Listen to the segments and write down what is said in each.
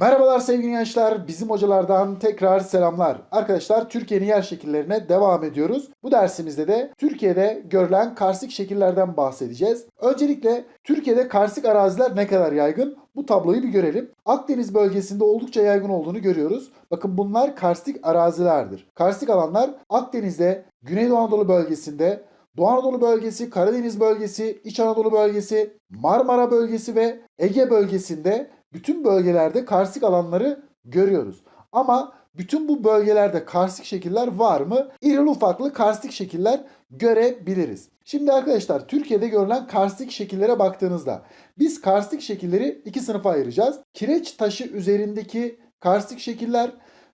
Merhabalar sevgili gençler, bizim hocalardan tekrar selamlar. Arkadaşlar Türkiye'nin yer şekillerine devam ediyoruz. Bu dersimizde de Türkiye'de görülen karstik şekillerden bahsedeceğiz. Öncelikle Türkiye'de karstik araziler ne kadar yaygın? Bu tabloyu bir görelim. Akdeniz bölgesinde oldukça yaygın olduğunu görüyoruz. Bakın bunlar karstik arazilerdir. Karstik alanlar Akdeniz'de, Güneydoğu Anadolu bölgesinde, Doğu Anadolu bölgesi, Karadeniz bölgesi, İç Anadolu bölgesi, Marmara bölgesi ve Ege bölgesinde bütün bölgelerde karstik alanları görüyoruz. Ama bütün bu bölgelerde karstik şekiller var mı? İrili ufaklı karstik şekiller görebiliriz. Şimdi arkadaşlar Türkiye'de görülen karstik şekillere baktığınızda biz karstik şekilleri iki sınıfa ayıracağız. Kireç taşı üzerindeki karstik şekiller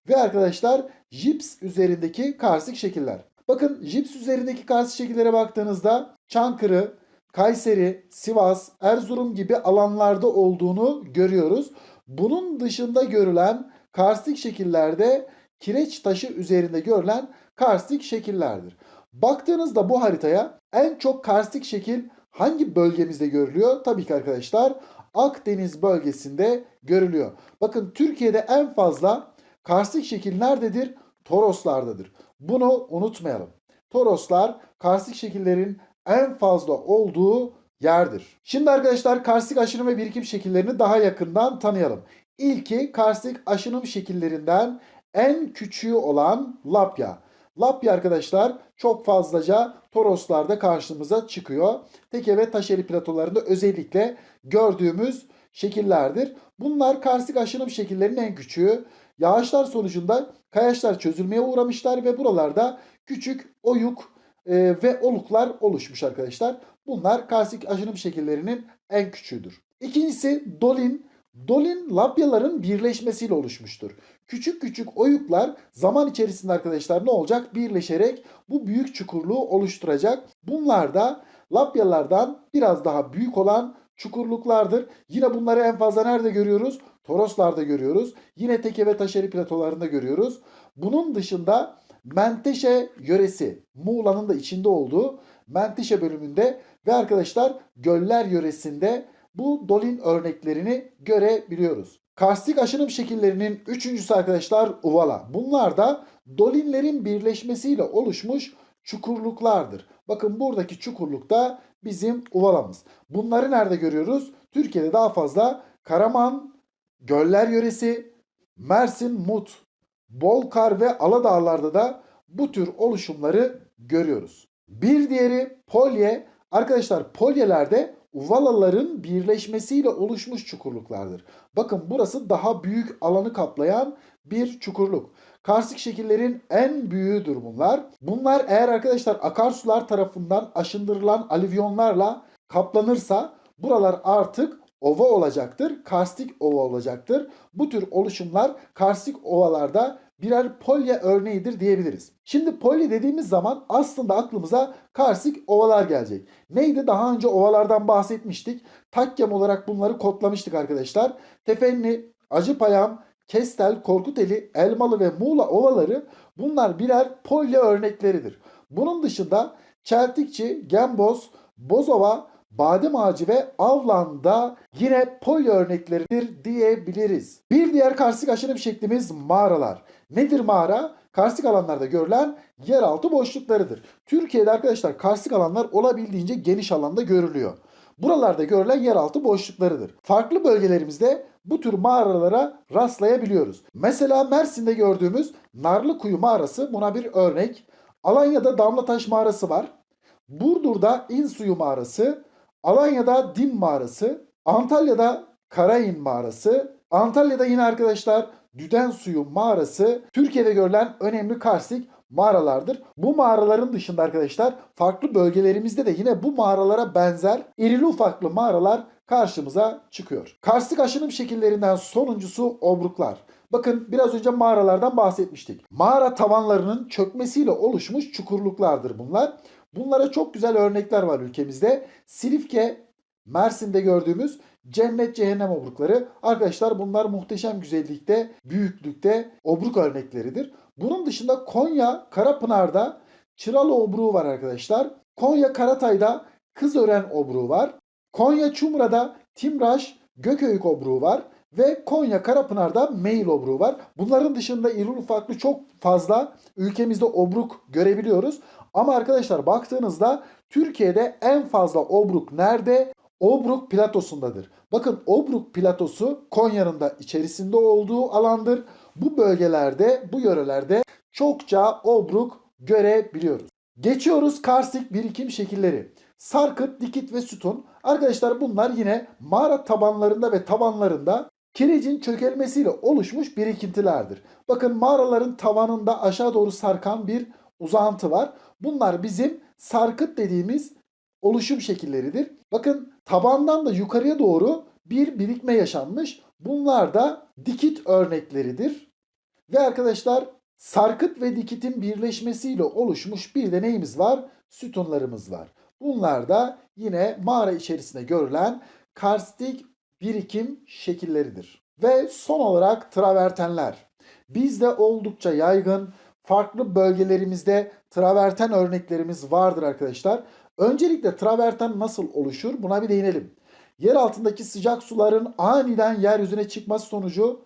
ve arkadaşlar jips üzerindeki karstik şekiller. Bakın jips üzerindeki karstik şekillere baktığınızda Çankırı, Kayseri, Sivas, Erzurum gibi alanlarda olduğunu görüyoruz. Bunun dışında görülen karstik şekillerde kireç taşı üzerinde görülen karstik şekillerdir. Baktığınızda bu haritaya en çok karstik şekil hangi bölgemizde görülüyor? Tabii ki arkadaşlar Akdeniz bölgesinde görülüyor. Bakın Türkiye'de en fazla karstik şekil nerededir? Toroslardadır. Bunu unutmayalım. Toroslar karstik şekillerin en fazla olduğu yerdir. Şimdi arkadaşlar karstik aşınım ve birikim şekillerini daha yakından tanıyalım. İlki karstik aşınım şekillerinden en küçüğü olan Lapya. Lapya arkadaşlar çok fazlaca Toroslarda karşımıza çıkıyor. Teke ve Taşeri platolarında özellikle gördüğümüz şekillerdir. Bunlar karstik aşınım şekillerinin en küçüğü. Yağışlar sonucunda kayaçlar çözülmeye uğramışlar ve buralarda küçük oyuk e, ve oluklar oluşmuş arkadaşlar. Bunlar karstik aşınım şekillerinin en küçüğüdür. İkincisi dolin. Dolin lapyaların birleşmesiyle oluşmuştur. Küçük küçük oyuklar zaman içerisinde arkadaşlar ne olacak? Birleşerek bu büyük çukurluğu oluşturacak. Bunlar da lapyalardan biraz daha büyük olan çukurluklardır. Yine bunları en fazla nerede görüyoruz? Toroslarda görüyoruz. Yine Teke ve Taşeri platolarında görüyoruz. Bunun dışında Menteşe yöresi, Muğla'nın da içinde olduğu Menteşe bölümünde ve arkadaşlar Göller yöresinde bu dolin örneklerini görebiliyoruz. Karstik aşınım şekillerinin üçüncüsü arkadaşlar uvala. Bunlar da dolinlerin birleşmesiyle oluşmuş çukurluklardır. Bakın buradaki çukurluk da bizim uvalamız. Bunları nerede görüyoruz? Türkiye'de daha fazla Karaman, Göller yöresi, Mersin, Mut, Bolkar ve Aladağlar'da da bu tür oluşumları görüyoruz. Bir diğeri polye. Arkadaşlar polyelerde uvalaların birleşmesiyle oluşmuş çukurluklardır. Bakın burası daha büyük alanı kaplayan bir çukurluk. Karstik şekillerin en büyüğüdür bunlar. Bunlar eğer arkadaşlar akarsular tarafından aşındırılan alüvyonlarla kaplanırsa buralar artık ova olacaktır. Karstik ova olacaktır. Bu tür oluşumlar karstik ovalarda birer polye örneğidir diyebiliriz. Şimdi polye dediğimiz zaman aslında aklımıza karstik ovalar gelecek. Neydi? Daha önce ovalardan bahsetmiştik. Takkem olarak bunları kodlamıştık arkadaşlar. Tefenli, Acıpayam, Kestel, Korkuteli, Elmalı ve Muğla ovaları bunlar birer polye örnekleridir. Bunun dışında Çeltikçi, Gemboz, Bozova, badem ağacı ve avlanda yine polyo örnekleridir diyebiliriz. Bir diğer karstik aşınım şeklimiz mağaralar. Nedir mağara? Karstik alanlarda görülen yeraltı boşluklarıdır. Türkiye'de arkadaşlar karstik alanlar olabildiğince geniş alanda görülüyor. Buralarda görülen yeraltı boşluklarıdır. Farklı bölgelerimizde bu tür mağaralara rastlayabiliyoruz. Mesela Mersin'de gördüğümüz Narlıkuyu mağarası buna bir örnek. Alanya'da Damlataş mağarası var. Burdur'da İnsuyu mağarası, Alanya'da Dim mağarası, Antalya'da Karayın mağarası, Antalya'da yine arkadaşlar Düden Suyu mağarası Türkiye'de görülen önemli karstik mağaralardır. Bu mağaraların dışında arkadaşlar farklı bölgelerimizde de yine bu mağaralara benzer irili ufaklı mağaralar karşımıza çıkıyor. Karstik aşınım şekillerinden sonuncusu obruklar. Bakın biraz önce mağaralardan bahsetmiştik. Mağara tavanlarının çökmesiyle oluşmuş çukurluklardır bunlar. Bunlara çok güzel örnekler var ülkemizde. Silifke, Mersin'de gördüğümüz cennet cehennem obrukları. Arkadaşlar bunlar muhteşem güzellikte, büyüklükte obruk örnekleridir. Bunun dışında Konya, Karapınar'da Çıralı obruğu var arkadaşlar. Konya Karatay'da Kızören obruğu var. Konya Çumra'da Timraş, Gököyük obruğu var. Ve Konya Karapınar'da meyil obruğu var. Bunların dışında iri ufaklı çok fazla ülkemizde obruk görebiliyoruz. Ama arkadaşlar baktığınızda Türkiye'de en fazla obruk nerede? Obruk platosundadır. Bakın Obruk platosu Konya'nın da içerisinde olduğu alandır. Bu bölgelerde, bu yörelerde çokça obruk görebiliyoruz. Geçiyoruz karstik birikim şekilleri. Sarkıt, dikit ve sütun. Arkadaşlar bunlar yine mağara tabanlarında ve tabanlarında kirecin çökelmesiyle oluşmuş birikintilerdir. Bakın mağaraların tavanında aşağı doğru sarkan bir uzantı var. Bunlar bizim sarkıt dediğimiz oluşum şekilleridir. Bakın tabandan da yukarıya doğru bir birikme yaşanmış. Bunlar da dikit örnekleridir. Ve arkadaşlar sarkıt ve dikitin birleşmesiyle oluşmuş bir de neyimiz var? Sütunlarımız var. Bunlar da yine mağara içerisinde görülen karstik birikim şekilleridir. Ve son olarak travertenler. Bizde oldukça yaygın, farklı bölgelerimizde traverten örneklerimiz vardır arkadaşlar. Öncelikle traverten nasıl oluşur buna bir değinelim. Yer altındaki sıcak suların aniden yeryüzüne çıkması sonucu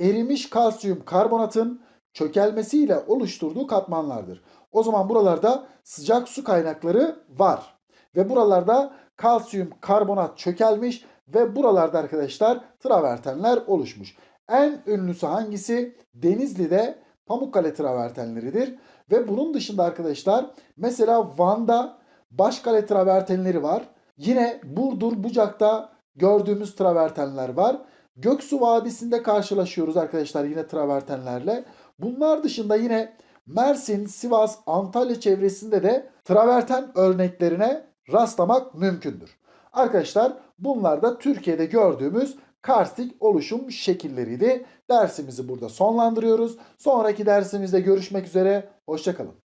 erimiş kalsiyum karbonatın çökelmesiyle oluşturduğu katmanlardır. O zaman buralarda sıcak su kaynakları var. Ve buralarda kalsiyum karbonat çökelmiş ve buralarda arkadaşlar travertenler oluşmuş. En ünlüsü hangisi? Denizli'de Pamukkale travertenleridir. Ve bunun dışında arkadaşlar mesela Van'da Başkale travertenleri var. Yine Burdur, Bucak'ta gördüğümüz travertenler var. Göksu Vadisi'nde karşılaşıyoruz arkadaşlar yine travertenlerle. Bunlar dışında yine Mersin, Sivas, Antalya çevresinde de traverten örneklerine rastlamak mümkündür. Arkadaşlar bunlar da Türkiye'de gördüğümüz karstik oluşum şekilleriydi. Dersimizi burada sonlandırıyoruz. Sonraki dersimizde görüşmek üzere. Hoşçakalın.